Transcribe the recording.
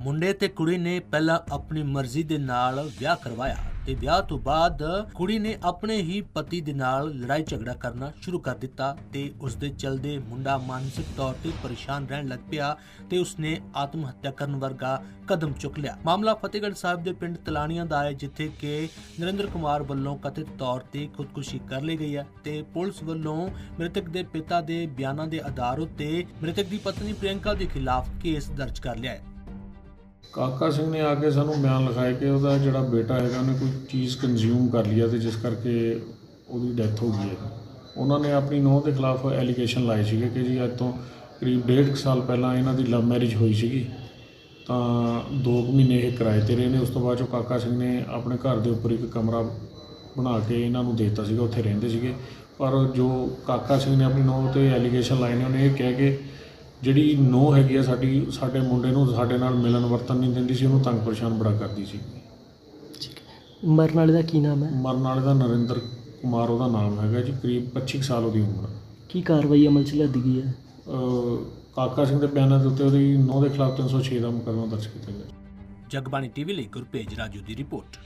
ਮੁੰਡੇ ਤੇ ਕੁੜੀ ਨੇ ਪਹਿਲਾਂ ਆਪਣੀ ਮਰਜ਼ੀ ਦੇ ਨਾਲ ਵਿਆਹ ਕਰਵਾਇਆ ਤੇ ਵਿਆਹ ਤੋਂ ਬਾਅਦ ਕੁੜੀ ਨੇ ਆਪਣੇ ਹੀ ਪਤੀ ਦੇ ਨਾਲ ਲੜਾਈ ਝਗੜਾ ਕਰਨਾ ਸ਼ੁਰੂ ਕਰ ਦਿੱਤਾ ਤੇ ਉਸ ਦੇ ਚਲਦੇ ਮੁੰਡਾ ਮਾਨਸਿਕ ਤੌਰ ਤੇ ਪਰੇਸ਼ਾਨ ਰਹਿਣ ਲੱਗ ਪਿਆ ਤੇ ਉਸਨੇ ਆਤਮ ਹੱਤਿਆ ਕਰਨ ਵਰਗਾ ਕਦਮ ਚੁੱਕ ਲਿਆ। ਮਾਮਲਾ ਫਤਿਹਗੜ੍ਹ ਸਾਹਿਬ ਦੇ ਪਿੰਡ ਤਲਾਣੀਆਂ ਦਾ ਹੈ, ਜਿੱਥੇ ਕਿ ਨਰਿੰਦਰ ਕੁਮਾਰ ਵੱਲੋਂ ਕਥਿਤ ਤੌਰ ਤੇ ਖੁਦਕੁਸ਼ੀ ਕਰ ਲਈ ਗਈ ਹੈ ਤੇ ਪੁਲਿਸ ਵੱਲੋਂ ਮ੍ਰਿਤਕ ਦੇ ਪਿਤਾ ਦੇ ਬਿਆਨਾਂ ਦੇ ਆਧਾਰ ਉੱਤੇ ਮ੍ਰਿਤਕ ਦੀ ਪਤਨੀ ਪ੍ਰਿਯੰਕਾ ਦੇ ਖਿਲਾਫ ਕੇਸ ਦਰਜ ਕਰ ਲਿਆ ਹੈ। ਕਾਕਾ ਸਿੰਘ ਨੇ ਆ ਕੇ ਸਾਨੂੰ ਬਿਆਨ ਲਿਖਾਇਆ ਕਿ ਉਹਦਾ ਜਿਹੜਾ ਬੇਟਾ ਹੈਗਾ, ਉਹਨੇ ਕੋਈ ਚੀਜ਼ ਕੰਜ਼ਿਊਮ ਕਰ ਲਿਆ ਤੇ ਜਿਸ ਕਰਕੇ ਉਹਦੀ ਡੈਥ ਹੋ ਗਈ ਹੈ। ਉਹਨਾਂ ਨੇ ਆਪਣੀ ਨੂੰਹ ਦੇ ਖਿਲਾਫ ਐਲੀਗੇਸ਼ਨ ਲਾਏ ਸੀਗੇ ਕਿ ਜੀ ਅੱਜ ਤੋਂ ਕਰੀਬ ਡੇਢ ਕੁ ਸਾਲ ਪਹਿਲਾਂ ਇਹਨਾਂ ਦੀ ਲਵ ਮੈਰਿਜ ਹੋਈ ਸੀਗੀ। ਤਾਂ 2 ਮਹੀਨੇ ਇਹ ਕਿਰਾਏ ਤੇ ਰਹੇ ਨੇ, ਉਸ ਤੋਂ ਬਾਅਦ ਚੋਂ ਕਾਕਾ ਸਿੰਘ ਨੇ ਆਪਣੇ ਘਰ ਦੇ ਉੱਪਰ ਇੱਕ ਕਮਰਾ ਬਣਾ ਕੇ ਇਹਨਾਂ ਨੂੰ ਦੇ ਦਿੱਤਾ ਸੀਗਾ, ਉੱਥੇ ਰਹਿੰਦੇ ਸੀਗੇ। ਪਰ ਜੋ ਕਾਕਾ ਸਿੰਘ ਨੇ ਆਪਣੀ ਨੂੰਹ ਤੇ ਐਲੀਗੇਸ਼ਨ ਲਾਏ ਨੇ, ਉਹਨੇ ਇਹ ਕਹਿ ਕੇ ਜਿਹੜੀ ਨੂੰਹ ਹੈਗੀ ਆ ਸਾਡੀ ਸਾਡੇ ਮੁੰਡੇ ਨੂੰ ਸਾਡੇ ਨਾਲ ਮਿਲਣ ਵਰਤਨ ਨਹੀਂ ਦਿੰਦੀ ਸੀ ਉਹਨੂੰ ਤੰਗ ਪਰੇਸ਼ਾਨ ਬੜਾ ਕਰਦੀ ਸੀ। ਮਰਨ ਵਾਲੇ ਦਾ ਕੀ ਨਾਮ ਹੈ? ਮਰਨ ਵਾਲੇ ਦਾ ਨਰਿੰਦਰ ਕੁਮਾਰ ਉਹਦਾ ਨਾਮ ਹੈਗਾ ਜੀ ਕਰੀਬ 25 ਕੁ ਸਾਲ ਉਹਦੀ ਉਮਰ। ਕੀ ਕਾਰਵਾਈ ਅਮਲ ਚ ਲਿਆਂਦੀ ਗਈ ਹੈ? ਅਹ ਕਾਕਾ ਸਿੰਘ ਦੇ ਬਿਆਨਾਂ ਦੇ ਉੱਤੇ ਉਹਦੀ ਨੂੰਹ ਦੇ ਖਿਲਾਫ 306 ਦਾ ਮੁਕੱਦਮਾ ਦਰਜ ਕੀਤਾ ਗਿਆ। ਜਗਬਾਣੀ ਟੀਵੀ ਲਈ ਗੁਰਪੇਜ ਰਾਜੂ ਦੀ ਰਿਪੋਰਟ।